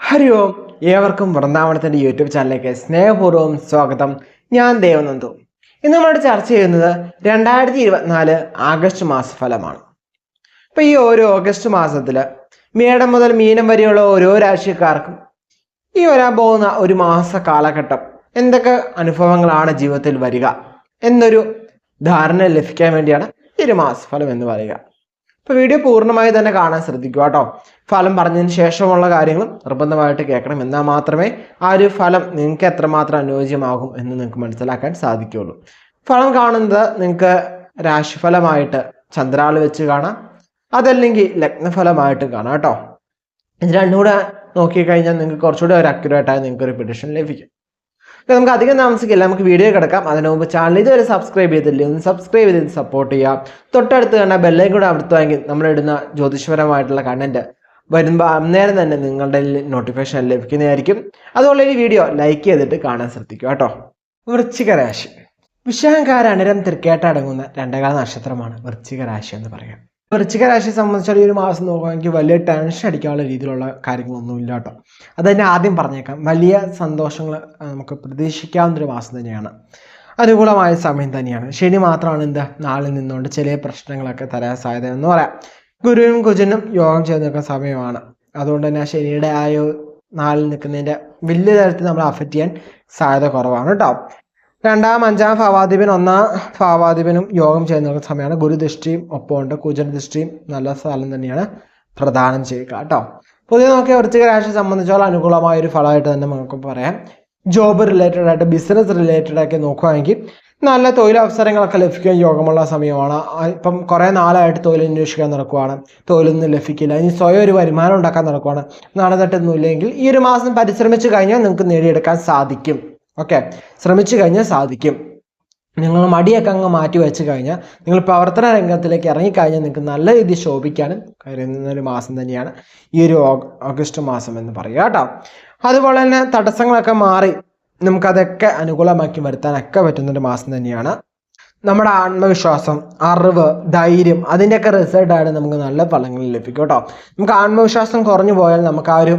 ഹരി ഓം. ഏവർക്കും വൃന്ദാവനത്തിന്റെ യൂട്യൂബ് ചാനലിലേക്ക് സ്നേഹപൂർവം സ്വാഗതം. ഞാൻ ദേവനന്ദു. ഇന്ന് നമ്മൾ ചർച്ച ചെയ്യുന്നത് രണ്ടായിരത്തി ഇരുപത്തിനാല് ആഗസ്റ്റ് മാസഫലമാണ്. ഇപ്പം ഈ ഓരോ ഓഗസ്റ്റ് മാസത്തിൽ മേടം മുതൽ മീനം വരെയുള്ള ഓരോ രാശിക്കാർക്കും ഈ വരാൻ പോകുന്ന ഒരു മാസ കാലഘട്ടം എന്തൊക്കെ അനുഭവങ്ങളാണ് ജീവിതത്തിൽ വരിക എന്നൊരു ധാരണ ലഭിക്കാൻ വേണ്ടിയാണ് ഈ ഒരു മാസഫലം എന്ന് പറയുക. അപ്പോൾ വീഡിയോ പൂർണമായി തന്നെ കാണാൻ ശ്രദ്ധിക്കുക കേട്ടോ. ഫലം പറഞ്ഞതിന് ശേഷമുള്ള കാര്യങ്ങളും നിർബന്ധമായിട്ട് കേൾക്കണം. എന്നാൽ മാത്രമേ ആ ഒരു ഫലം നിങ്ങൾക്ക് എത്രമാത്രം അനുയോജ്യമാകും എന്ന് നിങ്ങൾക്ക് മനസ്സിലാക്കാൻ സാധിക്കുകയുള്ളൂ. ഫലം കാണുന്നത് നിങ്ങൾക്ക് രാശിഫലമായിട്ട് ചന്ദ്രാൾ വെച്ച് കാണാം. അതല്ലെങ്കിൽ ലഗ്നഫലമായിട്ട് കാണാം കേട്ടോ. ഇത് രണ്ടും കൂടെ നോക്കിക്കഴിഞ്ഞാൽ നിങ്ങൾക്ക് കുറച്ചുകൂടി ഒരു അക്യുറേറ്റ് ആയി നിങ്ങൾക്ക് ഒരു പ്രഡിഷൻ ലഭിക്കും നമുക്ക് അധികം താമസിക്കില്ല. നമുക്ക് വീഡിയോ കിടക്കാം. അതിനു മുമ്പ് ചാനൽ ഇതുവരെ സബ്സ്ക്രൈബ് ചെയ്തില്ലേ ഒന്ന് സബ്സ്ക്രൈബ് ചെയ്ത് സപ്പോർട്ട് ചെയ്യുക. തൊട്ടടുത്ത് കണ്ട ബെല്ലൈൻ കൂടെ അമർത്തുമെങ്കിൽ നമ്മളിടുന്ന ജ്യോതിഷപരമായിട്ടുള്ള കണ്ടന്റ് വരുമ്പോൾ അന്നേരം തന്നെ നിങ്ങളുടെ നോട്ടിഫിക്കേഷൻ ലഭിക്കുന്നതായിരിക്കും. അതുപോലെ ഈ വീഡിയോ ലൈക്ക് ചെയ്തിട്ട് കാണാൻ ശ്രദ്ധിക്കുക കേട്ടോ. വൃശ്ചിക രാശി. വിശാഖാര അണിരം തൃക്കേട്ടടങ്ങുന്ന രണ്ടകാല നക്ഷത്രമാണ് വൃശ്ചിക രാശി എന്ന് പറയാം. വൃശ്ചിക രാശിയെ സംബന്ധിച്ചാൽ ഈ ഒരു മാസം നോക്കുകയാണെങ്കിൽ വലിയ ടെൻഷൻ അടിക്കാനുള്ള രീതിയിലുള്ള കാര്യങ്ങളൊന്നും ഇല്ല കേട്ടോ. അത് തന്നെ ആദ്യം പറഞ്ഞേക്കാം. വലിയ സന്തോഷങ്ങൾ നമുക്ക് പ്രതീക്ഷിക്കാവുന്ന ഒരു മാസം തന്നെയാണ്. അനുകൂലമായ സമയം തന്നെയാണ്. ശനി മാത്രമാണ് എന്താ? നാളിൽ നിന്നുകൊണ്ട് ചില പ്രശ്നങ്ങളൊക്കെ തരാൻ സാധ്യത എന്ന് പറയാം. ഗുരുവും കുജനും യോഗം ചെയ്ത് നിൽക്കുന്ന സമയമാണ്. അതുകൊണ്ട് തന്നെ ശനിയുടെ ആ നാളിൽ നിൽക്കുന്നതിന്റെ വലിയ തരത്തിൽ നമ്മൾ അഫക്റ്റ് ചെയ്യാൻ സാധ്യത കുറവാണ് കേട്ടോ. രണ്ടാം അഞ്ചാം ഭാവാധിപൻ ഒന്നാം ഭാവാധിപനും യോഗം നിൽക്കുന്ന സമയമാണ്. ഗുരുദൃഷ്ടിയും ഒപ്പമുണ്ട്. കുജൻ ദൃഷ്ടിയും നല്ല സ്ഥലം തന്നെയാണ് പ്രദാനം ചെയ്യുക കേട്ടോ. പൊതുവെ നോക്കിയ വൃത്തിക രാശിയെ സംബന്ധിച്ചോളം അനുകൂലമായ ഒരു ഫലമായിട്ട് തന്നെ നമുക്ക് പറയാം. ജോബ് റിലേറ്റഡ് ആയിട്ട് ബിസിനസ് റിലേറ്റഡ് ആയിട്ട് നോക്കുകയാണെങ്കിൽ നല്ല തൊഴിലവസരങ്ങളൊക്കെ ലഭിക്കാൻ യോഗമുള്ള സമയമാണ്. ഇപ്പം കുറേ നാളായിട്ട് തൊഴിൽ അന്വേഷിക്കാൻ നടക്കുവാണ്. തൊഴിലൊന്നും ലഭിക്കില്ല. ഇനി സ്വയം ഒരു വരുമാനം ഉണ്ടാക്കാൻ നടക്കുവാണ്. നടന്നിട്ടൊന്നുമില്ലെങ്കിൽ ഈ ഒരു മാസം പരിശ്രമിച്ചു കഴിഞ്ഞാൽ നിങ്ങൾക്ക് നേടിയെടുക്കാൻ സാധിക്കും. ഓക്കെ? ശ്രമിച്ചു കഴിഞ്ഞാൽ സാധിക്കും. നിങ്ങൾ മടിയൊക്കെ അങ്ങ് മാറ്റി വെച്ച് കഴിഞ്ഞാൽ നിങ്ങൾ പ്രവർത്തന രംഗത്തിലേക്ക് ഇറങ്ങിക്കഴിഞ്ഞാൽ നിങ്ങൾക്ക് നല്ല രീതിയിൽ ശോഭിക്കാനും കഴിയുന്ന ഒരു മാസം തന്നെയാണ് ഈ ഒരു ഓഗസ്റ്റ് മാസം എന്ന് പറയുക കേട്ടോ. അതുപോലെ തന്നെ തടസ്സങ്ങളൊക്കെ മാറി നമുക്കതൊക്കെ അനുകൂലമാക്കി വരുത്താനൊക്കെ പറ്റുന്നൊരു മാസം തന്നെയാണ്. നമ്മുടെ ആത്മവിശ്വാസം അറിവ് ധൈര്യം അതിന്റെയൊക്കെ റിസൾട്ടായിട്ട് നമുക്ക് നല്ല ഫലങ്ങൾ ലഭിക്കും കേട്ടോ. നമുക്ക് ആത്മവിശ്വാസം കുറഞ്ഞു പോയാൽ നമുക്ക് ആ ഒരു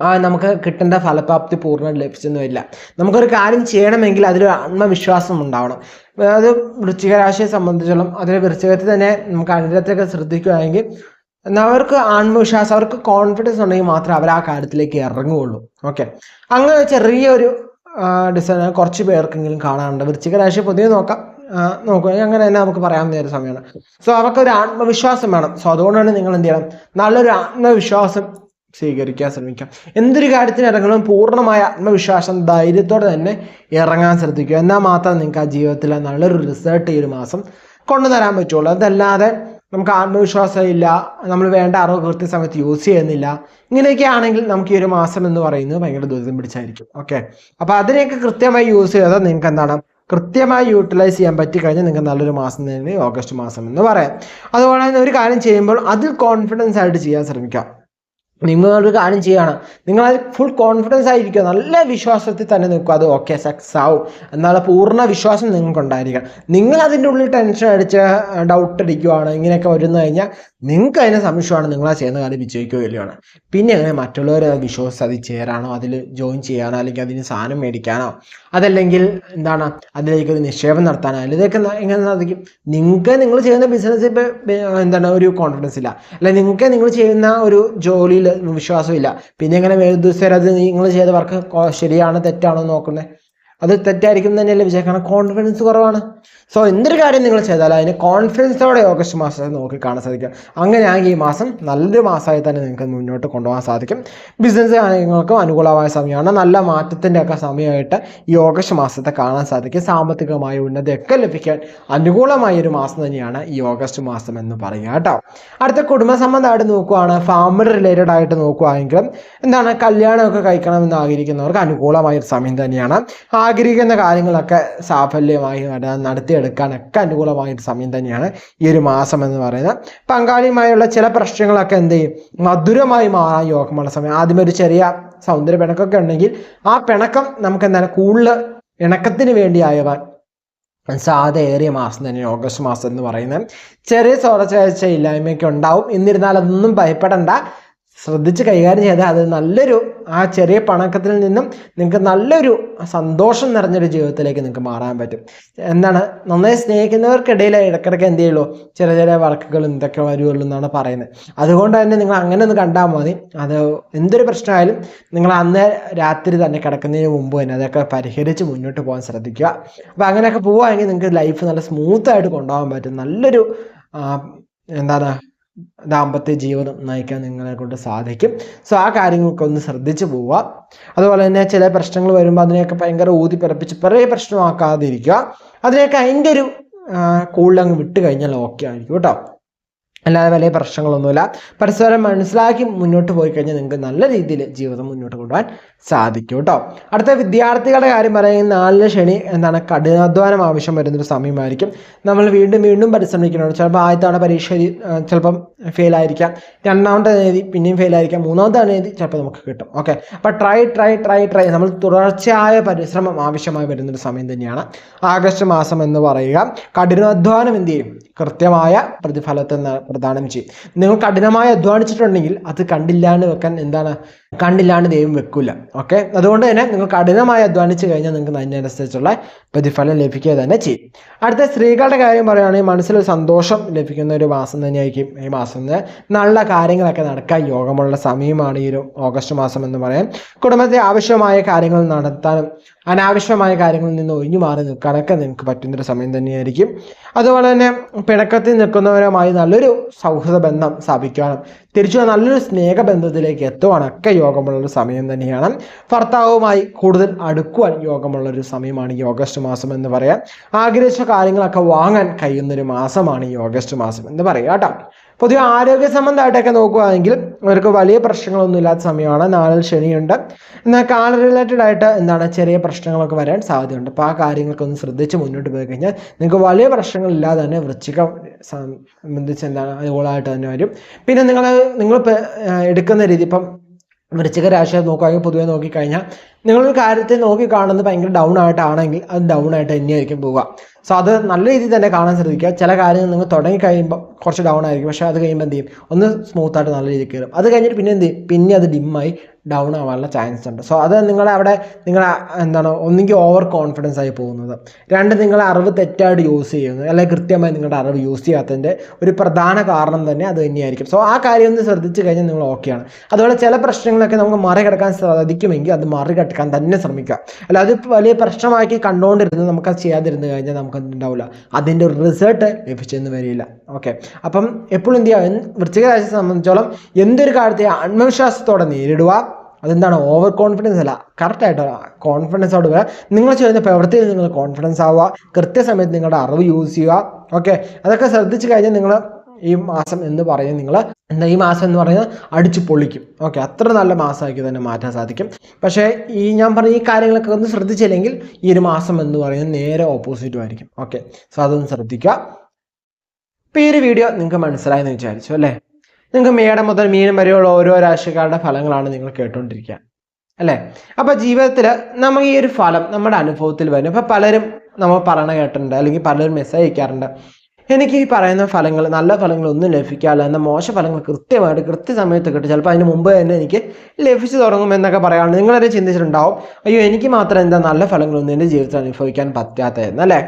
ആ നമുക്ക് കിട്ടേണ്ട ഫലപ്രാപ്തി പൂർണമായിട്ട് ലഭിച്ചെന്ന് വരില്ല നമുക്കൊരു കാര്യം ചെയ്യണമെങ്കിൽ അതിലൊരു ആത്മവിശ്വാസം ഉണ്ടാവണം. അത് വൃശ്ചിക രാശിയെ സംബന്ധിച്ചോളം അതിൽ വൃശ്ചികത്തിൽ തന്നെ നമുക്ക് അനുഗ്രഹത്തെയൊക്കെ ശ്രദ്ധിക്കുകയാണെങ്കിൽ എന്നാൽ അവർക്ക് ആത്മവിശ്വാസം അവർക്ക് കോൺഫിഡൻസ് ഉണ്ടെങ്കിൽ മാത്രമേ അവർ ആ കാര്യത്തിലേക്ക് ഇറങ്ങുകയുള്ളൂ. ഓക്കെ അങ്ങനെ ചെറിയൊരു ഡിസൈൻ കുറച്ച് പേർക്കെങ്കിലും കാണാറുണ്ട് വൃശ്ചിക രാശി പൊതുവെ നോക്കാം. നോക്കുക അങ്ങനെ തന്നെ നമുക്ക് പറയാൻ ഒരു സമയമാണ്. സോ അവർക്കൊരു ആത്മവിശ്വാസം വേണം. സോ അതുകൊണ്ടാണ് നിങ്ങൾ എന്ത് ചെയ്യണം? നല്ലൊരു ആത്മവിശ്വാസം സ്വീകരിക്കാൻ ശ്രമിക്കാം. എന്തൊരു കാര്യത്തിന് ഇറങ്ങണം പൂർണമായ ആത്മവിശ്വാസം ധൈര്യത്തോടെ തന്നെ ഇറങ്ങാൻ ശ്രദ്ധിക്കുക. എന്നാൽ മാത്രം നിങ്ങൾക്ക് ആ ജീവിതത്തിൽ നല്ലൊരു റിസൾട്ട് ഈ ഒരു മാസം കൊണ്ടുതരാൻ പറ്റുള്ളൂ. അതല്ലാതെ നമുക്ക് ആത്മവിശ്വാസം ഇല്ല നമ്മൾ വേണ്ട അറിവ് കൃത്യസമയത്ത് യൂസ് ചെയ്യുന്നില്ല. ഇങ്ങനെയൊക്കെ ആണെങ്കിൽ നമുക്ക് ഈ ഒരു മാസം എന്ന് പറയുന്നത് ഭയങ്കര ദുരിതം പിടിച്ചായിരിക്കും. ഓക്കെ അപ്പോൾ അതിനെയൊക്കെ കൃത്യമായി യൂസ് ചെയ്താൽ നിങ്ങൾക്ക് എന്താണ്? കൃത്യമായി യൂട്ടിലൈസ് ചെയ്യാൻ പറ്റി കഴിഞ്ഞാൽ നിങ്ങൾക്ക് നല്ലൊരു മാസം തന്നെ ഓഗസ്റ്റ് മാസം എന്ന് പറയാം. അതുപോലെ തന്നെ ഒരു കാര്യം ചെയ്യുമ്പോൾ അതിൽ കോൺഫിഡൻസ് ആയിട്ട് ചെയ്യാൻ ശ്രമിക്കാം. നിങ്ങളൊരു കാര്യം ചെയ്യണം. നിങ്ങൾ അത് ഫുൾ കോൺഫിഡൻസ് ആയിരിക്കുക. നല്ല വിശ്വാസത്തിൽ തന്നെ നിൽക്കുക. അത് ഓക്കെ സക്സസ് ആവും. എന്നാൽ പൂർണ വിശ്വാസം നിങ്ങൾക്ക് ഉണ്ടായിരിക്കണം നിങ്ങൾ അതിന്റെ ഉള്ളിൽ ടെൻഷൻ അടിച്ച് ഡൗട്ട് അടിക്കുവാണ്. ഇങ്ങനെയൊക്കെ വരുന്നു കഴിഞ്ഞാൽ നിങ്ങൾക്ക് അതിനെ സംശയമാണ്. ആ ചെയ്യുന്ന കാര്യം വിജയിക്കുകയോ ഇല്ലയാണ് പിന്നെ അങ്ങനെ മറ്റുള്ളവരെ അത് വിശ്വസിച്ച് അതിൽ ചേരാനോ അതിൽ ജോയിൻ ചെയ്യാനോ അല്ലെങ്കിൽ അതിന് സാധനം മേടിക്കാനോ അതല്ലെങ്കിൽ എന്താണ് അതിലേക്ക് ഒരു നിക്ഷേപം നടത്താനോ ഇതൊക്കെ എങ്ങനെ സാധിക്കും നിങ്ങൾക്ക് നിങ്ങൾ ചെയ്യുന്ന ബിസിനസ് എന്താണ് ഒരു കോൺഫിഡൻസ് ഇല്ല. അല്ലെങ്കിൽ നിങ്ങൾക്ക് നിങ്ങൾ ചെയ്യുന്ന ഒരു ജോലിയിൽ വിശ്വാസമില്ല. പിന്നെ എങ്ങനെ വേറെ ദിവസം അത് നിങ്ങൾ ചെയ്ത വർക്ക് ശരിയാണോ തെറ്റാണോ നോക്കുന്നത് അത് തെറ്റായിരിക്കും തന്നെയല്ലേ വിചാരിക്കുക. കാരണം കോൺഫിഡൻസ് കുറവാണ്. സോ എന്തൊരു കാര്യം നിങ്ങൾ ചെയ്താലും അതിന് കോൺഫിഡൻസോടെ ഓഗസ്റ്റ് മാസത്തെ നോക്കി കാണാൻ സാധിക്കും അങ്ങനെയാണെങ്കിൽ ഈ മാസം നല്ലൊരു മാസമായി തന്നെ നിങ്ങൾക്ക് മുന്നോട്ട് കൊണ്ടുപോകാൻ സാധിക്കും. ബിസിനസ് കാര്യങ്ങൾക്കും അനുകൂലമായ സമയമാണ്. നല്ല മാറ്റത്തിന്റെ ഒക്കെ സമയമായിട്ട് ഈ ഓഗസ്റ്റ് മാസത്തെ കാണാൻ സാധിക്കും. സാമ്പത്തികമായ ഉന്നതിയൊക്കെ ലഭിക്കാൻ അനുകൂലമായ ഒരു മാസം തന്നെയാണ് ഈ ഓഗസ്റ്റ് മാസം എന്ന് പറയുക കേട്ടോ. അടുത്ത കുടുംബ സംബന്ധമായിട്ട് നോക്കുവാണ്. ഫാമിലി റിലേറ്റഡ് ആയിട്ട് നോക്കുവാണെങ്കിലും എന്താണ്? കല്യാണമൊക്കെ കഴിക്കണമെന്ന് ആഗ്രഹിക്കുന്നവർക്ക് അനുകൂലമായ ഒരു സമയം തന്നെയാണ്. ആഗ്രഹിക്കുന്ന കാര്യങ്ങളൊക്കെ സാഫല്യമായി നട- നടത്തിയെടുക്കാനൊക്കെ അനുകൂലമായ ഒരു സമയം തന്നെയാണ് ഈ ഒരു മാസം എന്ന് പറയുന്നത്. പങ്കാളിയുമായുള്ള ചില പ്രശ്നങ്ങളൊക്കെ എന്ത് ചെയ്യും? മധുരമായി മാറാൻ യോഗമുള്ള സമയം. ആദ്യം ഒരു ചെറിയ സൗന്ദര്യ പിണക്കൊക്കെ ഉണ്ടെങ്കിൽ ആ പിണക്കം നമുക്ക് എന്താണ് കൂടുതൽ ഇണക്കത്തിന് വേണ്ടി ആയവാൻ സാധ ഏറിയ മാസം തന്നെ ഓഗസ്റ്റ് മാസം എന്ന് പറയുന്നത്. ചെറിയ സ്വർച്ചയില്ലായ്മയൊക്കെ ഉണ്ടാവും. എന്നിരുന്നാൽ അതൊന്നും ഭയപ്പെടേണ്ട. ശ്രദ്ധിച്ച് കൈകാര്യം ചെയ്താൽ അത് നല്ലൊരു ആ ചെറിയ പണക്കത്തിൽ നിന്നും നിങ്ങൾക്ക് നല്ലൊരു സന്തോഷം നിറഞ്ഞൊരു ജീവിതത്തിലേക്ക് നിങ്ങൾക്ക് മാറാൻ പറ്റും. എന്താണ്? നന്നായി സ്നേഹിക്കുന്നവർക്കിടയിൽ ഇടയ്ക്കിടയ്ക്ക് എന്ത് ചെയ്യുള്ളൂ? ചെറിയ ചെറിയ വർക്കുകളും ഇതൊക്കെ വരുള്ളൂ എന്നാണ് പറയുന്നത്. അതുകൊണ്ട് തന്നെ നിങ്ങൾ അങ്ങനെ ഒന്ന് കണ്ടാൽ മതി. അത് എന്തൊരു പ്രശ്നമായാലും നിങ്ങൾ അന്ന് രാത്രി തന്നെ കിടക്കുന്നതിന് മുമ്പ് തന്നെ അതൊക്കെ പരിഹരിച്ച് മുന്നോട്ട് പോകാൻ ശ്രദ്ധിക്കുക. അപ്പോൾ അങ്ങനെയൊക്കെ പോവുകയാണെങ്കിൽ നിങ്ങൾക്ക് ലൈഫ് നല്ല സ്മൂത്തായിട്ട് കൊണ്ടുപോകാൻ പറ്റും. നല്ലൊരു എന്താണ്? ദാമ്പത്യ ജീവിതം നയിക്കാൻ നിങ്ങളെ കൊണ്ട് സാധിക്കും. സോ ആ കാര്യങ്ങളൊക്കെ ഒന്ന് ശ്രദ്ധിച്ചു പോവുക. അതുപോലെ തന്നെ ചില പ്രശ്നങ്ങൾ വരുമ്പോൾ അതിനെയൊക്കെ ഭയങ്കര ഊതി പിറപ്പിച്ച് കുറേ പ്രശ്നമാക്കാതിരിക്കുക. അതിനെയൊക്കെ അതിന്റെ ഒരു കൂടുതൽ അങ്ങ് വിട്ട് കഴിഞ്ഞാൽ ഓക്കെ ആയിരിക്കും കേട്ടോ. അല്ലാതെ വലിയ പ്രശ്നങ്ങളൊന്നുമില്ല. പരസ്പരം മനസ്സിലാക്കി മുന്നോട്ട് പോയി കഴിഞ്ഞാൽ നിങ്ങൾക്ക് നല്ല രീതിയിൽ ജീവിതം മുന്നോട്ട് കൊണ്ടുപോകാൻ സാധിക്കും കേട്ടോ. അടുത്ത വിദ്യാർത്ഥികളുടെ കാര്യം പറയുന്നത് നാലിലെ ശനി എന്താണ്? കഠിനാധ്വാനം ആവശ്യം വരുന്നൊരു സമയമായിരിക്കും. നമ്മൾ വീണ്ടും വീണ്ടും പരിശ്രമിക്കണം ചിലപ്പോൾ ആദ്യത്തെ തവണ പരീക്ഷ ചിലപ്പം ഫെയിൽ ആയിരിക്കാം. രണ്ടാമത്തെ തീയതി പിന്നെയും ഫെയിൽ ആയിരിക്കാം. മൂന്നാമത്തെ തീയതി ചിലപ്പോൾ നമുക്ക് കിട്ടും. ഓക്കെ അപ്പോൾ ട്രൈ ട്രൈ ട്രൈ ട്രൈ നമ്മൾ തുടർച്ചയായ പരിശ്രമം ആവശ്യമായി വരുന്നൊരു സമയം തന്നെയാണ്. ആഗസ്റ്റ് മാസം എന്ന് പറയുക. കഠിനാധ്വാനം എന്ത് ചെയ്യും? കൃത്യമായ പ്രതിഫലത്തെ പ്രദാനം ചെയ്യും. നിങ്ങൾ കഠിനമായി അധ്വാനിച്ചിട്ടുണ്ടെങ്കിൽ അത് കണ്ടില്ലാണ്ട് വെക്കാൻ എന്താണ് കണ്ടില്ലാണ്ട് ദൈവം വെക്കില്ല ഓക്കെ അതുകൊണ്ട് തന്നെ നിങ്ങൾ കഠിനമായി അധ്വാനിച്ചു കഴിഞ്ഞാൽ നിങ്ങൾക്ക് അതിനനുസരിച്ചുള്ള പ്രതിഫലം ലഭിക്കുക തന്നെ ചെയ്യും. അടുത്ത സ്ത്രീകളുടെ കാര്യം പറയുകയാണെങ്കിൽ മനസ്സിൽ സന്തോഷം ലഭിക്കുന്ന ഒരു മാസം തന്നെയായിരിക്കും ഈ മാസം. നല്ല കാര്യങ്ങളൊക്കെ നടക്കാൻ യോഗമുള്ള സമയമാണ് ഈ ഒരു ഓഗസ്റ്റ് മാസം എന്ന് പറയാം. കുടുംബത്തെ ആവശ്യമായ കാര്യങ്ങൾ നടത്താനും അനാവശ്യമായ കാര്യങ്ങളിൽ നിന്ന് ഒഴിഞ്ഞു മാറി നിൽക്കാനൊക്കെ നിങ്ങൾക്ക് പറ്റുന്നൊരു സമയം തന്നെയായിരിക്കും. അതുപോലെ തന്നെ പിണക്കത്തിൽ നിൽക്കുന്നവരുമായി നല്ലൊരു സൗഹൃദ ബന്ധം സ്ഥാപിക്കാനും തിരിച്ചു നല്ലൊരു സ്നേഹബന്ധത്തിലേക്ക് എത്തുവാനൊക്കെ യോഗമുള്ളൊരു സമയം തന്നെയാണ്. ഭർത്താവുമായി കൂടുതൽ അടുക്കുവാൻ യോഗമുള്ളൊരു സമയമാണ് ഈ ഓഗസ്റ്റ് മാസം എന്ന് പറയാം. ആഗ്രഹിച്ച കാര്യങ്ങളൊക്കെ വാങ്ങാൻ കഴിയുന്നൊരു മാസമാണ് ഈ ഓഗസ്റ്റ് മാസം എന്ന് പറയാം കേട്ടോ. പൊതുവെ ആരോഗ്യ സംബന്ധമായിട്ടൊക്കെ നോക്കുകയാണെങ്കിൽ അവർക്ക് വലിയ പ്രശ്നങ്ങളൊന്നും ഇല്ലാത്ത സമയമാണ്. നാളിൽ ശനിയുണ്ട്. എന്നാൽ കാല റിലേറ്റഡ് ആയിട്ട് എന്താണ് ചെറിയ പ്രശ്നങ്ങളൊക്കെ വരാൻ സാധ്യതയുണ്ട്. അപ്പോൾ ആ കാര്യങ്ങളൊക്കെ ഒന്ന് ശ്രദ്ധിച്ച് മുന്നോട്ട് പോയി കഴിഞ്ഞാൽ നിങ്ങൾക്ക് വലിയ പ്രശ്നങ്ങളില്ലാതെ തന്നെ വൃശ്ചിക സംബന്ധിച്ച് എന്താണ് അതുപോലായിട്ട് തന്നെ വരും. പിന്നെ നിങ്ങൾ നിങ്ങൾ എടുക്കുന്ന രീതി ഇപ്പം വൃശ്ചിക രാശിയെ നോക്കുകയാണെങ്കിൽ പൊതുവെ നോക്കിക്കഴിഞ്ഞാൽ നിങ്ങളൊരു കാര്യത്തെ നോക്കി കാണുന്നത് ഭയങ്കര ഡൗൺ ആയിട്ടാണെങ്കിൽ അത് ഡൗൺ ആയിട്ട് തന്നെയായിരിക്കും പോവുക. സോ അത് നല്ല രീതിയിൽ തന്നെ കാണാൻ ശ്രദ്ധിക്കുക. ചില കാര്യങ്ങൾ നിങ്ങൾ തുടങ്ങി കഴിയുമ്പോൾ കുറച്ച് ഡൗൺ ആയിരിക്കും. പക്ഷേ അത് കഴിയുമ്പോൾ എന്ത് ചെയ്യും? ഒന്ന് സ്മൂത്ത് ആയിട്ട് നല്ല രീതിയിൽ കയറും അത് കഴിഞ്ഞിട്ട് പിന്നെ എന്ത് ചെയ്യും? പിന്നെ അത് ഡിമ്മായി ഡൗൺ ആവാനുള്ള ചാൻസ് ഉണ്ട്. സോ അത് നിങ്ങളെ അവിടെ നിങ്ങൾ എന്താണ് ഒന്നെങ്കിൽ ഓവർ കോൺഫിഡൻസ് ആയി പോകുന്നത്. രണ്ട് നിങ്ങൾ അറിവ് തെറ്റായിട്ട് യൂസ് ചെയ്യുന്നത്. അല്ലെങ്കിൽ കൃത്യമായി നിങ്ങളുടെ അറിവ് യൂസ് ചെയ്യാത്തതിന്റെ ഒരു പ്രധാന കാരണം തന്നെ അത് തന്നെയായിരിക്കും. സോ ആ കാര്യം ഒന്ന് ശ്രദ്ധിച്ചു കഴിഞ്ഞാൽ നിങ്ങൾ ഓക്കെയാണ് അതുപോലെ ചില പ്രശ്നങ്ങളൊക്കെ നമുക്ക് മറികടക്കാൻ സാധിക്കുമെങ്കിൽ അത് മറികടക്കാൻ തന്നെ ശ്രമിക്കുക. അല്ല അത് വലിയ പ്രശ്നമാക്കി കണ്ടുകൊണ്ടിരുന്നത് അത് ചെയ്യാതിരുന്ന് കഴിഞ്ഞാൽ നമുക്ക് ഉണ്ടാവില്ല അതിന്റെ ഒരു റിസൾട്ട് ലഭിച്ചെന്ന് വരില്ല. ഓക്കെ അപ്പം എപ്പോഴും എന്ത് ചെയ്യുക വൃശ്ചിക സംബന്ധിച്ചോളം എന്തൊരു കാര്യത്തെ ആത്മവിശ്വാസത്തോടെ നേരിടുക അതെന്താണ്? ഓവർ കോൺഫിഡൻസ് അല്ല കറക്റ്റായിട്ട് കോൺഫിഡൻസോട് വരിക നിങ്ങൾ ചെയ്യുന്ന പ്രവൃത്തിയിൽ നിങ്ങൾ കോൺഫിഡൻസ് ആവുക. കൃത്യസമയത്ത് നിങ്ങളുടെ അറിവ് യൂസ് ചെയ്യുക. ഓക്കെ അതൊക്കെ ശ്രദ്ധിച്ചു കഴിഞ്ഞാൽ നിങ്ങൾ ഈ മാസം എന്ന് പറയുന്നത് നിങ്ങൾ എന്താ ഈ മാസം എന്ന് പറയുന്നത് അടിച്ചു പൊളിക്കും. ഓക്കെ അത്ര നല്ല മാസമാക്കി തന്നെ മാറ്റാൻ സാധിക്കും. പക്ഷേ ഈ ഞാൻ പറഞ്ഞ ഈ കാര്യങ്ങളൊക്കെ ഒന്ന് ശ്രദ്ധിച്ചില്ലെങ്കിൽ ഈ ഒരു മാസം എന്ന് പറയുന്നത് നേരെ ഓപ്പോസിറ്റും ആയിരിക്കും. ഓക്കെ സോ അതൊന്ന് ശ്രദ്ധിക്കുക. ഇപ്പോൾ ഈ ഒരു വീഡിയോ നിങ്ങൾക്ക് മനസ്സിലായെന്ന് വിചാരിച്ചു അല്ലേ? നിങ്ങൾക്ക് മേടം മുതൽ മീനം വരെയുള്ള ഓരോ രാശിക്കാരുടെ ഫലങ്ങളാണ് നിങ്ങൾ കേട്ടുകൊണ്ടിരിക്കുക അല്ലേ? അപ്പോൾ ജീവിതത്തിൽ നമ്മൾ ഈ ഒരു ഫലം നമ്മുടെ അനുഭവത്തിൽ വരും അപ്പോൾ പലരും നമ്മൾ പറയണ കേട്ടിട്ടുണ്ട് അല്ലെങ്കിൽ പലരും മെസ്സേജ് അയക്കാറുണ്ട്. എനിക്ക് ഈ പറയുന്ന ഫലങ്ങൾ നല്ല ഫലങ്ങളൊന്നും ലഭിക്കാറില്ല. എന്നാൽ മോശ ഫലങ്ങൾ കൃത്യമായിട്ട് കൃത്യസമയത്ത് കിട്ടും. ചിലപ്പോൾ അതിന് മുമ്പ് തന്നെ എനിക്ക് ലഭിച്ചു തുടങ്ങും എന്നൊക്കെ പറയാറുണ്ട്. നിങ്ങളെ ചിന്തിച്ചിട്ടുണ്ടാവും അയ്യോ എനിക്ക് മാത്രം എന്താ നല്ല ഫലങ്ങളൊന്നും എന്റെ ജീവിതത്തിൽ അനുഭവിക്കാൻ പറ്റാത്തതെന്ന് അല്ലേ?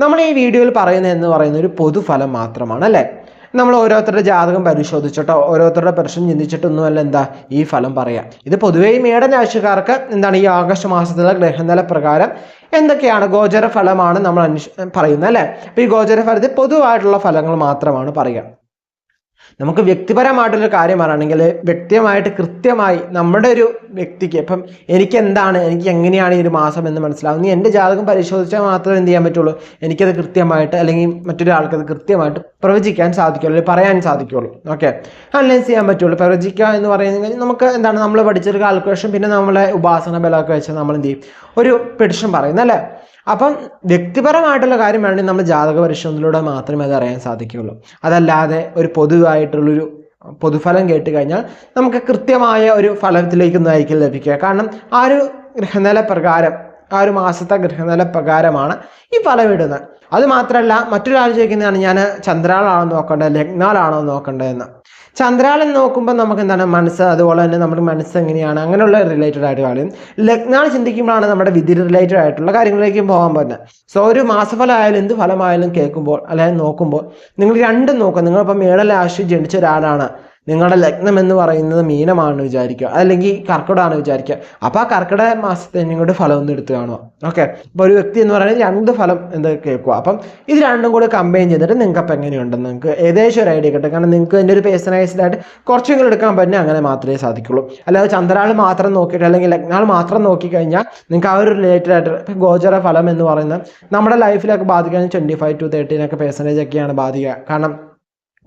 നമ്മൾ ഈ വീഡിയോയിൽ പറയുന്നത് എന്ന് പറയുന്ന ഒരു പൊതുഫലം മാത്രമാണ് അല്ലേ? നമ്മൾ ഓരോരുത്തരുടെ ജാതകം പരിശോധിച്ചിട്ടോ ഓരോരുത്തരുടെ പ്രശ്നം ചിന്തിച്ചിട്ടൊന്നുമല്ല എന്താ ഈ ഫലം പറയാം ഇത് പൊതുവേ ഈ രാശിക്കാർക്ക് എന്താണ് ഈ ആഗസ്റ്റ് മാസത്തിലെ ഗ്രഹനില പ്രകാരം എന്തൊക്കെയാണ് ഗോചര ഫലമാണ് നമ്മൾ പറയുന്നത് അല്ലേ? അപ്പോൾ ഈ ഗോചര ഫലത്തിൽ പൊതുവായിട്ടുള്ള ഫലങ്ങൾ മാത്രമാണ് പറയുക. നമുക്ക് വ്യക്തിപരമായിട്ടൊരു കാര്യം പറയുകയാണെങ്കിൽ വ്യക്തിയമായിട്ട് കൃത്യമായി നമ്മുടെ ഒരു വ്യക്തിക്ക് ഇപ്പം എനിക്ക് എന്താണ് എനിക്ക് എങ്ങനെയാണ് ഈ ഒരു മാസം എന്ന് മനസ്സിലാവും. നീ എന്റെ ജാതകം പരിശോധിച്ചാൽ മാത്രമേ എന്ത് ചെയ്യാൻ പറ്റുള്ളൂ? എനിക്കത് കൃത്യമായിട്ട് അല്ലെങ്കിൽ മറ്റൊരാൾക്കത് കൃത്യമായിട്ട് പ്രവചിക്കാൻ സാധിക്കുള്ളൂ പറയാൻ സാധിക്കുള്ളൂ. ഓക്കെ അനലൈസ് ചെയ്യാൻ പറ്റുള്ളൂ? പ്രവചിക്കുക എന്ന് പറയുന്നത് നമുക്ക് എന്താണ് നമ്മൾ പഠിച്ചൊരു കാൽക്കുലേഷൻ പിന്നെ നമ്മളെ ഉപാസന ബലമൊക്കെ വെച്ച് നമ്മൾ എന്ത് ചെയ്യും? ഒരു പെഡിഷൻ പറയുന്നത് അല്ലേ അപ്പം വ്യക്തിപരമായിട്ടുള്ള കാര്യം വേണമെങ്കിൽ നമ്മൾ ജാതക പരിശോധനയിലൂടെ മാത്രമേ അത് അറിയാൻ സാധിക്കുകയുള്ളൂ. അതല്ലാതെ ഒരു പൊതുവായിട്ടുള്ളൊരു പൊതുഫലം കേട്ട് കഴിഞ്ഞാൽ നമുക്ക് കൃത്യമായ ഒരു ഫലത്തിലേക്കൊന്നും ആയിരിക്കും ലഭിക്കുക. കാരണം ആ ഒരു ഗ്രഹനില പ്രകാരം ആ ഒരു മാസത്തെ ഗ്രഹനില പ്രകാരമാണ് ഈ ഫലം ഇടുന്നത്. അത് മാത്രമല്ല മറ്റൊരാൾ ചോദിക്കുന്നതാണ് ഞാൻ ചന്ദ്രാളാണോ നോക്കേണ്ടത് ലഗ്നാളാണോ നോക്കേണ്ടതെന്ന് ചന്ദ്രാളൻ നോക്കുമ്പോൾ നമുക്ക് എന്താണ്? മനസ്സ് അതുപോലെ തന്നെ നമ്മുടെ മനസ്സ് എങ്ങനെയാണ്? അങ്ങനെയുള്ള റിലേറ്റഡ് ആയിട്ട് കാര്യം. ലഗ്നാൾ ചിന്തിക്കുമ്പോഴാണ് നമ്മുടെ വിധി റിലേറ്റഡ് ആയിട്ടുള്ള കാര്യങ്ങളിലേക്ക് പോകാൻ പറ്റുന്നത്. സോ ഒരു മാസഫലമായാലും എന്ത് ഫലമായാലും കേൾക്കുമ്പോൾ അല്ലെങ്കിൽ നോക്കുമ്പോൾ നിങ്ങൾ രണ്ടും നോക്കുക. നിങ്ങളിപ്പോൾ മേളലാശി ജനിച്ച ഒരാളാണ്. നിങ്ങളുടെ ലഗ്നം എന്ന് പറയുന്നത് മീനമാണെന്ന് വിചാരിക്കുക. അല്ലെങ്കിൽ കർക്കിടമാണ് വിചാരിക്കുക. അപ്പോൾ ആ കർക്കിടക മാസത്തെ നിങ്ങളുടെ ഫലം ഒന്ന് എടുത്ത് കാണുക. ഓക്കെ അപ്പോൾ ഒരു വ്യക്തി എന്ന് പറയുന്നത് രണ്ട് ഫലം എന്താ കേൾക്കുക. അപ്പം ഇത് രണ്ടും കൂടി കമ്പൈൻ ചെയ്തിട്ട് നിങ്ങൾക്ക് അപ്പം എങ്ങനെയുണ്ടെന്ന് നിങ്ങൾക്ക് ഏകദേശം ഒരു ഐഡിയ കിട്ടും. കാരണം നിങ്ങൾക്ക് എന്റെ ഒരു പേഴ്സണലൈസ്ഡ് ആയിട്ട് കുറച്ചെങ്കിലും എടുക്കാൻ പറ്റുന്ന അങ്ങനെ മാത്രമേ സാധിക്കുള്ളൂ. അല്ലാതെ ചന്ദ്രാൾ മാത്രം നോക്കിയിട്ട് അല്ലെങ്കിൽ ലഗ്നാൾ മാത്രം നോക്കിക്കഴിഞ്ഞാൽ നിങ്ങൾക്ക് ആ ഒരു റിലേറ്റഡ് ആയിട്ട് ഗോചര ഫലം എന്ന് പറയുന്നത് നമ്മുടെ ലൈഫിലൊക്കെ ബാധിക്കുന്നത് ട്വന്റി ഫൈവ് ടു തേർട്ടീനൊക്കെ പേഴ്സന്റേജ് ഒക്കെയാണ് ബാധിക്കുക. കാരണം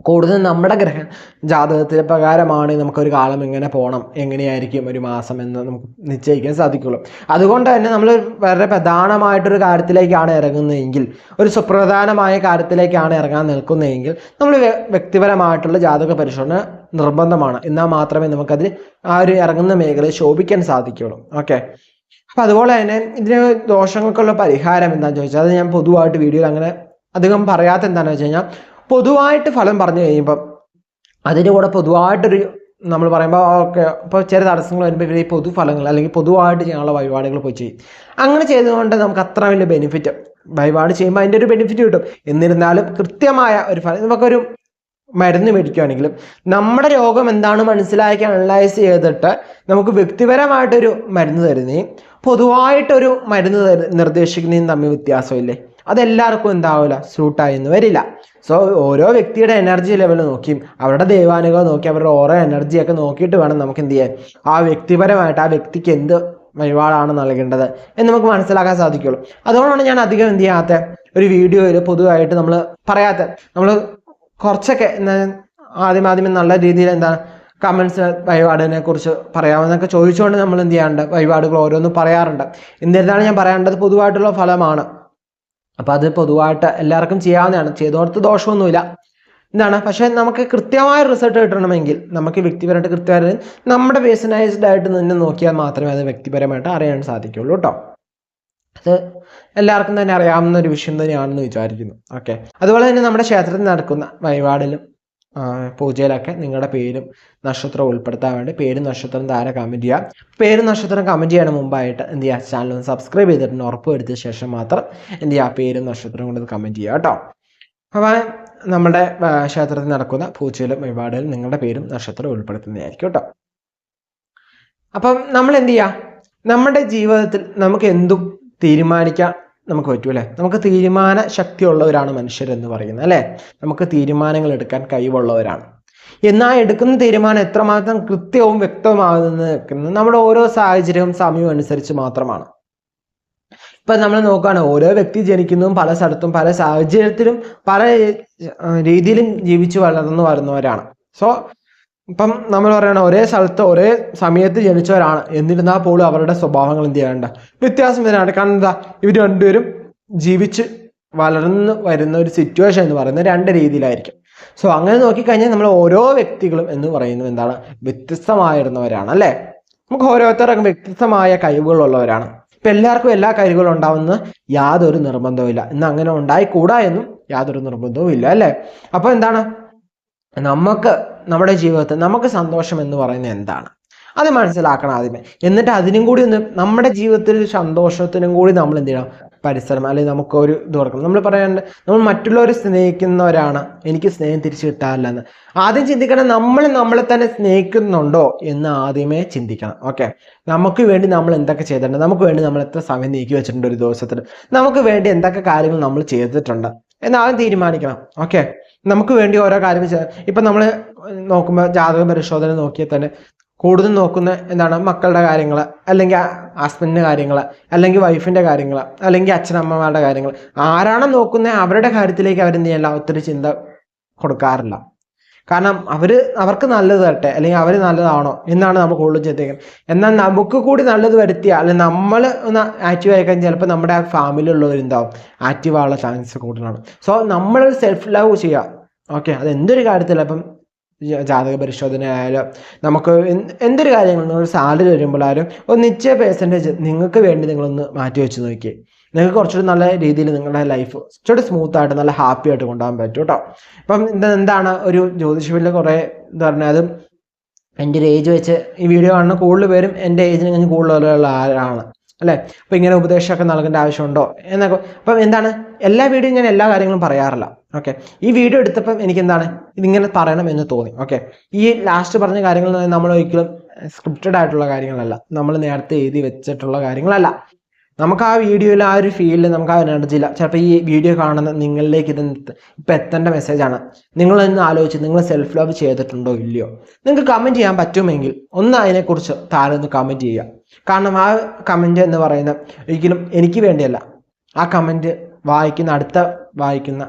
കൂടുതൽ നമ്മുടെ ഗ്രഹ ജാതകത്തിലെ പ്രകാരമാണ് നമുക്കൊരു കാലം എങ്ങനെ പോകണം എങ്ങനെയായിരിക്കും ഒരു മാസം എന്ന് നമുക്ക് നിശ്ചയിക്കാൻ സാധിക്കുള്ളൂ. അതുകൊണ്ട് തന്നെ നമ്മൾ വളരെ പ്രധാനമായിട്ടൊരു കാര്യത്തിലേക്കാണ് ഇറങ്ങുന്നതെങ്കിൽ ഒരു സുപ്രധാനമായ കാര്യത്തിലേക്കാണ് ഇറങ്ങാൻ നിൽക്കുന്നതെങ്കിൽ നമ്മൾ വ്യക്തിപരമായിട്ടുള്ള ജാതക പരിശോധന നിർബന്ധമാണ്. എന്നാൽ മാത്രമേ നമുക്കതിൽ ആ ഒരു ഇറങ്ങുന്ന മേഖലയിൽ ശോഭിക്കാൻ സാധിക്കുകയുള്ളൂ ഓക്കെ? അപ്പം അതുപോലെ തന്നെ ഇതിന് ദോഷങ്ങൾക്കുള്ള പരിഹാരം എന്താണെന്ന് ചോദിച്ചാൽ അത് ഞാൻ പൊതുവായിട്ട് വീഡിയോയിൽ അങ്ങനെ അധികം പറയാത്ത എന്താണെന്ന് വെച്ച് കഴിഞ്ഞാൽ പൊതുവായിട്ട് ഫലം പറഞ്ഞു കഴിയുമ്പം അതിന്റെ കൂടെ പൊതുവായിട്ടൊരു നമ്മൾ പറയുമ്പോൾ ഓക്കെ ഇപ്പോൾ ചില തടസ്സങ്ങൾ വരുമ്പോൾ ഇവർ ഈ പൊതുഫലങ്ങൾ അല്ലെങ്കിൽ പൊതുവായിട്ട് ചെയ്യാനുള്ള വഴിപാടുകൾ പോയി ചെയ്യും. അങ്ങനെ ചെയ്തുകൊണ്ട് നമുക്ക് അത്ര വലിയ ബെനിഫിറ്റ് വഴിപാട് ചെയ്യുമ്പോൾ അതിന്റെ ഒരു ബെനിഫിറ്റ് കിട്ടും. എന്നിരുന്നാലും കൃത്യമായ ഒരു ഫലം നമുക്കൊരു മരുന്ന് മേടിക്കുകയാണെങ്കിലും നമ്മുടെ രോഗം എന്താണ് മനസ്സിലാക്കി അനലൈസ് ചെയ്തിട്ട് നമുക്ക് വ്യക്തിപരമായിട്ടൊരു മരുന്ന് തരുന്നേയും പൊതുവായിട്ടൊരു മരുന്ന് നിർദ്ദേശിക്കുന്നതും തമ്മിൽ വ്യത്യാസമില്ലേ? അതെല്ലാവർക്കും എന്താവില്ല? സൂട്ടായി എന്ന് വരില്ല. സോ ഓരോ വ്യക്തിയുടെ എനർജി ലെവൽ നോക്കിയും അവരുടെ ദൈവാനുകൾ നോക്കി അവരുടെ ഓരോ എനർജിയൊക്കെ നോക്കിയിട്ട് വേണം നമുക്ക് എന്ത് ചെയ്യാൻ. ആ വ്യക്തിപരമായിട്ട് ആ വ്യക്തിക്ക് എന്ത് വഴിപാടാണ് നൽകേണ്ടത് എന്ന് നമുക്ക് മനസ്സിലാക്കാൻ സാധിക്കുള്ളൂ. അതുകൊണ്ടാണ് ഞാൻ അധികം എന്ത് ചെയ്യാത്ത ഒരു വീഡിയോയിൽ പൊതുവായിട്ട് നമ്മൾ പറയാത്ത നമ്മൾ കുറച്ചൊക്കെ ആദ്യം ആദ്യം നല്ല രീതിയിൽ എന്താ കമൻസ് വഴിപാടിനെ കുറിച്ച് പറയാമെന്നൊക്കെ ചോദിച്ചുകൊണ്ട് നമ്മൾ എന്ത് ചെയ്യാറുണ്ട്? വഴിപാടുകൾ ഓരോന്നും പറയാറുണ്ട്. എന്നിരുന്നാലും ഞാൻ പറയേണ്ടത് പൊതുവായിട്ടുള്ള ഫലമാണ്. അപ്പോൾ അത് പൊതുവായിട്ട് എല്ലാവർക്കും ചെയ്യാവുന്നതാണ്. ചെയ്തോടത്ത് ദോഷമൊന്നുമില്ല. എന്താണ്? പക്ഷേ നമുക്ക് കൃത്യമായ റിസൾട്ട് കിട്ടണമെങ്കിൽ നമുക്ക് വ്യക്തിപരമായിട്ട് കൃത്യമായിട്ട് നമ്മുടെ പേഴ്സണലൈസ്ഡ് ആയിട്ട് നിന്ന് നോക്കിയാൽ മാത്രമേ അത് വ്യക്തിപരമായിട്ട് അറിയാൻ സാധിക്കുള്ളൂ കേട്ടോ. അത് എല്ലാവർക്കും തന്നെ അറിയാവുന്ന ഒരു വിഷയം തന്നെയാണെന്ന് വിചാരിക്കുന്നു. ഓക്കെ അതുപോലെ തന്നെ നമ്മുടെ ക്ഷേത്രത്തിൽ നടക്കുന്ന വഴിപാടിലും പൂജയിലൊക്കെ നിങ്ങളുടെ പേരും നക്ഷത്രം ഉൾപ്പെടുത്താൻ വേണ്ടി പേരും നക്ഷത്രം താഴെ കമന്റ് ചെയ്യുക പേരും നക്ഷത്രം കമന്റ് ചെയ്യണ മുമ്പായിട്ട് എന്ത് ചെയ്യുക ചാനൽ ഒന്ന് സബ്സ്ക്രൈബ് ചെയ്തിട്ടുണ്ട്. ഉറപ്പ് വരുത്തിയ ശേഷം മാത്രം എന്ത് ചെയ്യുക പേരും നക്ഷത്രം കൊണ്ട് കമന്റ് ചെയ്യുക കേട്ടോ. അപ്പോൾ നമ്മുടെ ക്ഷേത്രത്തിൽ നടക്കുന്ന പൂജയിലും വഴിപാടിലും നിങ്ങളുടെ പേരും നക്ഷത്രവും ഉൾപ്പെടുത്തുന്നതായിരിക്കും കേട്ടോ. അപ്പം നമ്മൾ എന്ത് ചെയ്യുക നമ്മുടെ ജീവിതത്തിൽ നമുക്ക് എന്തും തീരുമാനിക്കാൻ നമുക്ക് പറ്റൂ അല്ലേ? നമുക്ക് തീരുമാന ശക്തിയുള്ളവരാണ് മനുഷ്യരെന്ന് പറയുന്നത് അല്ലേ? നമുക്ക് തീരുമാനങ്ങൾ എടുക്കാൻ കഴിവുള്ളവരാണ്. എന്നാൽ എടുക്കുന്ന തീരുമാനം എത്രമാത്രം കൃത്യവും നിൽക്കുന്നത് നമ്മുടെ ഓരോ സാഹചര്യവും സമയവും അനുസരിച്ച് മാത്രമാണ്. ഇപ്പൊ നമ്മൾ നോക്കുകയാണ് ഓരോ വ്യക്തി ജനിക്കുന്നതും പല സ്ഥലത്തും പല സാഹചര്യത്തിലും പല രീതിയിലും ജീവിച്ചു വളർന്നു വരുന്നവരാണ്. സോ ഇപ്പം നമ്മൾ പറയണ ഒരേ സ്ഥലത്ത് ഒരേ സമയത്ത് ജനിച്ചവരാണ്. എന്നിരുന്നാൽ പോലും അവരുടെ സ്വഭാവങ്ങൾ എന്ത് ചെയ്യാണ്ട് വ്യത്യാസം വരാണ്ട് കാരണം എന്താ? ഇവർ രണ്ടുപേരും ജീവിച്ച് വളർന്ന് വരുന്ന ഒരു സിറ്റുവേഷൻ എന്ന് പറയുന്നത് രണ്ട് രീതിയിലായിരിക്കും. സോ അങ്ങനെ നോക്കിക്കഴിഞ്ഞാൽ നമ്മൾ ഓരോ വ്യക്തികളും എന്ന് പറയുന്നത് എന്താണ്? വ്യത്യസ്തമായിരുന്നവരാണ് അല്ലേ? നമുക്ക് ഓരോരുത്തർക്കും വ്യത്യസ്തമായ കഴിവുകളുള്ളവരാണ് ഇപ്പം എല്ലാവർക്കും എല്ലാ കഴിവുകളും ഉണ്ടാവുന്ന യാതൊരു നിർബന്ധവും ഇല്ല ഇന്ന് അങ്ങനെ ഉണ്ടായിക്കൂടാ എന്നും യാതൊരു നിർബന്ധവും ഇല്ല അല്ലേ? അപ്പോൾ എന്താണ്? നമുക്ക് നമ്മുടെ ജീവിതത്തിൽ നമുക്ക് സന്തോഷം എന്ന് പറയുന്നത് എന്താണ്? അത് മനസ്സിലാക്കണം ആദ്യമേ. എന്നിട്ട് അതിനും കൂടി ഒന്ന് നമ്മുടെ ജീവിതത്തിൽ സന്തോഷത്തിനും കൂടി നമ്മൾ എന്ത് ചെയ്യണം? പരിസരം അല്ലെങ്കിൽ നമുക്ക് ഒരു ഇത് കൊടുക്കണം. നമ്മൾ പറയാണ്ട് നമ്മൾ മറ്റുള്ളവരെ സ്നേഹിക്കുന്നവരാണ്. എനിക്ക് സ്നേഹം തിരിച്ചു കിട്ടാറില്ല എന്ന്. ആദ്യം ചിന്തിക്കണം നമ്മൾ നമ്മളെ തന്നെ സ്നേഹിക്കുന്നുണ്ടോ എന്ന് ആദ്യമേ ചിന്തിക്കണം. ഓക്കെ? നമുക്ക് വേണ്ടി നമ്മൾ എന്തൊക്കെ ചെയ്തിട്ടുണ്ട്? നമുക്ക് വേണ്ടി നമ്മൾ എത്ര സമയം നീക്കി വെച്ചിട്ടുണ്ട് ഒരു ദിവസത്തിൽ? നമുക്ക് വേണ്ടി എന്തൊക്കെ കാര്യങ്ങൾ നമ്മൾ ചെയ്തിട്ടുണ്ട്? എന്ന് ആദ്യം തീരുമാനിക്കണം. ഓക്കെ നമുക്ക് വേണ്ടി ഓരോ ചെയ്യാം. ഇപ്പം നമ്മൾ നോക്കുമ്പോൾ ജാതക പരിശോധന നോക്കിയാൽ തന്നെ കൂടുതൽ നോക്കുന്ന എന്താണ് മക്കളുടെ കാര്യങ്ങൾ അല്ലെങ്കിൽ ഹസ്ബൻഡിന്റെ കാര്യങ്ങൾ അല്ലെങ്കിൽ വൈഫിന്റെ കാര്യങ്ങൾ അല്ലെങ്കിൽ അച്ഛനമ്മമാരുടെ കാര്യങ്ങൾ ആരാണോ നോക്കുന്നത് അവരുടെ കാര്യത്തിലേക്ക് അവരെന്ത് ചെയ്യല്ല ഒത്തിരി ചിന്ത കൊടുക്കാറില്ല. കാരണം അവർ അവർക്ക് നല്ലത് തരട്ടെ അല്ലെങ്കിൽ അവർ നല്ലതാണോ എന്നാണ് നമ്മൾ കൂടുതലും ചിന്തിക്കുന്നത്. എന്നാൽ നമുക്ക് കൂടി നല്ലത് വരുത്തിയ അല്ലെങ്കിൽ നമ്മൾ ഒന്ന് ആക്റ്റീവ് ആയി കഴിഞ്ഞാൽ ചിലപ്പോൾ നമ്മുടെ ആ ഫാമിലി എന്താവും ആക്റ്റീവ് ആവാനുള്ള ചാൻസ് കൂടുതലാണ്. സോ നമ്മൾ സെൽഫ് ലവ് ചെയ്യുക ഓക്കെ അത് എന്തൊരു കാര്യത്തിലും ഇപ്പം ജാതക പരിശോധന ആയാലും നമുക്ക് എന്തൊരു കാര്യങ്ങളും നിങ്ങൾ സാലറി വരുമ്പോഴായാലും ഒരു നിശ്ചയ പേഴ്സന്റേജ് നിങ്ങൾക്ക് വേണ്ടി നിങ്ങളൊന്ന് മാറ്റി വെച്ച് നോക്കിയേ. നിങ്ങൾക്ക് കുറച്ചുകൂടി നല്ല രീതിയിൽ നിങ്ങളുടെ ലൈഫ് കുറച്ചുകൂടി സ്മൂത്ത് ആയിട്ട് നല്ല ഹാപ്പി ആയിട്ട് കൊണ്ടുപോകാൻ പറ്റും കേട്ടോ അപ്പം എന്താണ് ഒരു ജ്യോതിഷവിൽ കുറേ എന്താ പറഞ്ഞാൽ അത് എന്റെ ഒരു ഏജ് വെച്ച് ഈ വീഡിയോ കാണുന്ന കൂടുതൽ പേരും എന്റെ ഏജിന് കഴിഞ്ഞ് കൂടുതലുള്ള ആളാണ് അല്ലേ? അപ്പം ഇങ്ങനെ ഉപദേശമൊക്കെ നൽകേണ്ട ആവശ്യമുണ്ടോ? എന്നൊക്കെ അപ്പം എന്താണ് എല്ലാ വീഡിയോയും ഞാൻ എല്ലാ കാര്യങ്ങളും പറയാറില്ല ഓക്കെ ഈ വീഡിയോ എടുത്തപ്പം എനിക്ക് എന്താണ് ഇതിങ്ങനെ പറയണം എന്ന് തോന്നി ഓക്കെ ഈ ലാസ്റ്റ് പറഞ്ഞ കാര്യങ്ങൾ നമ്മൾ ഒരിക്കലും സ്ക്രിപ്റ്റഡ് ആയിട്ടുള്ള കാര്യങ്ങളല്ല നമ്മൾ നേരത്തെ എഴുതി വെച്ചിട്ടുള്ള കാര്യങ്ങളല്ല. നമുക്ക് ആ വീഡിയോയിൽ ആ ഒരു ഫീലിൽ നമുക്ക് ആ എനർജി ഇല്ല ചിലപ്പോൾ ഈ വീഡിയോ കാണുന്ന നിങ്ങളിലേക്ക് ഇത് ഇപ്പം എത്തേണ്ട മെസ്സേജാണ് നിങ്ങളൊന്ന് ആലോചിച്ച് നിങ്ങൾ സെൽഫ് ലവ് ചെയ്തിട്ടുണ്ടോ ഇല്ലയോ? നിങ്ങൾക്ക് കമന്റ് ചെയ്യാൻ പറ്റുമെങ്കിൽ ഒന്ന് അതിനെക്കുറിച്ച് താഴെ ഒന്ന് കമന്റ് ചെയ്യുക. കാരണം ആ കമന്റ് എന്ന് പറയുന്നത് ഒരിക്കലും എനിക്ക് വേണ്ടിയല്ല. ആ കമന്റ് വായിക്കുന്ന അടുത്ത വായിക്കുന്ന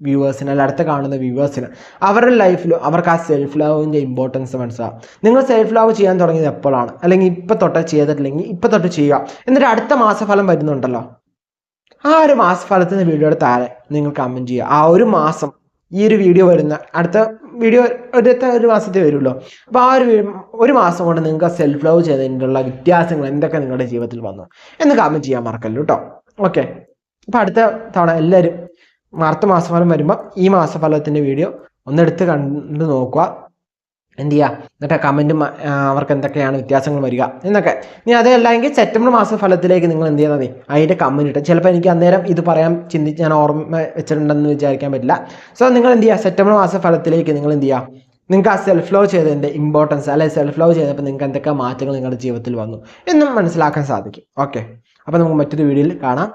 വ്യൂവേഴ്സിന് അല്ല അടുത്ത കാണുന്ന വ്യൂവേഴ്സിന് അവരുടെ ലൈഫിൽ അവർക്ക് ആ സെൽഫ് ലവിന്റെ ഇമ്പോർട്ടൻസ് മനസ്സിലാവും നിങ്ങൾ സെൽഫ് ലവ് ചെയ്യാൻ തുടങ്ങിയത് എപ്പോഴാണ്? അല്ലെങ്കിൽ ഇപ്പം തൊട്ട് ചെയ്തിട്ടില്ലെങ്കിൽ ഇപ്പം തൊട്ട് ചെയ്യുക. എന്നിട്ട് അടുത്ത മാസഫലം വരുന്നുണ്ടല്ലോ. ആ ഒരു മാസഫലത്തിന് വീഡിയോയുടെ താഴെ നിങ്ങൾ കമന്റ് ചെയ്യുക. ആ ഒരു മാസം ഈ ഒരു വീഡിയോ വരുന്ന അടുത്ത വീഡിയോ അടുത്ത ഒരു മാസത്തെ വരുമല്ലോ അപ്പോൾ ആ ഒരു ഒരു മാസം കൊണ്ട് നിങ്ങൾക്ക് സെൽഫ് ലവ് ചെയ്തതിനുള്ള വ്യത്യാസങ്ങൾ എന്തൊക്കെ നിങ്ങളുടെ ജീവിതത്തിൽ വന്നു? എന്ന് കമന്റ് ചെയ്യാൻ മറക്കല്ലോ കേട്ടോ. ഓക്കെ അപ്പോൾ അടുത്ത തവണ എല്ലാവരും അടുത്ത മാസഫലം വരുമ്പോൾ ഈ മാസഫലത്തിന്റെ വീഡിയോ ഒന്നെടുത്ത് കണ്ടു നോക്കുക. എന്ത് ചെയ്യുക എന്നിട്ട് കമന്റും അവർക്ക് എന്തൊക്കെയാണ് വ്യത്യാസങ്ങൾ വരിക എന്നൊക്കെ. ഇനി അതല്ലെങ്കിൽ സെപ്റ്റംബർ മാസ ഫലത്തിലേക്ക് നിങ്ങൾ എന്ത് ചെയ്താൽ മതി? അതിന്റെ കമന്റ് ഇട്ട്. ചിലപ്പോൾ എനിക്ക് അന്നേരം ഇത് പറയാൻ ചിന്തിച്ച് ഞാൻ ഓർമ്മ വെച്ചിട്ടുണ്ടെന്ന് വിചാരിക്കാൻ പറ്റില്ല. സോ നിങ്ങൾ എന്ത് ചെയ്യുക സെപ്റ്റംബർ മാസ ഫലത്തിലേക്ക് നിങ്ങൾ എന്ത് ചെയ്യുക നിങ്ങൾക്ക് ആ സെൽഫ് ലവ് ചെയ്തതിന്റെ ഇമ്പോർട്ടൻസ് അല്ലെങ്കിൽ സെൽഫ് ലവ് ചെയ്തപ്പോൾ നിങ്ങൾക്ക് എന്തൊക്കെ മാറ്റങ്ങൾ നിങ്ങളുടെ ജീവിതത്തിൽ വന്നു എന്നും മനസ്സിലാക്കാൻ സാധിക്കും. ഓക്കെ അപ്പോൾ നമുക്ക് മറ്റൊരു വീഡിയോയിൽ കാണാം.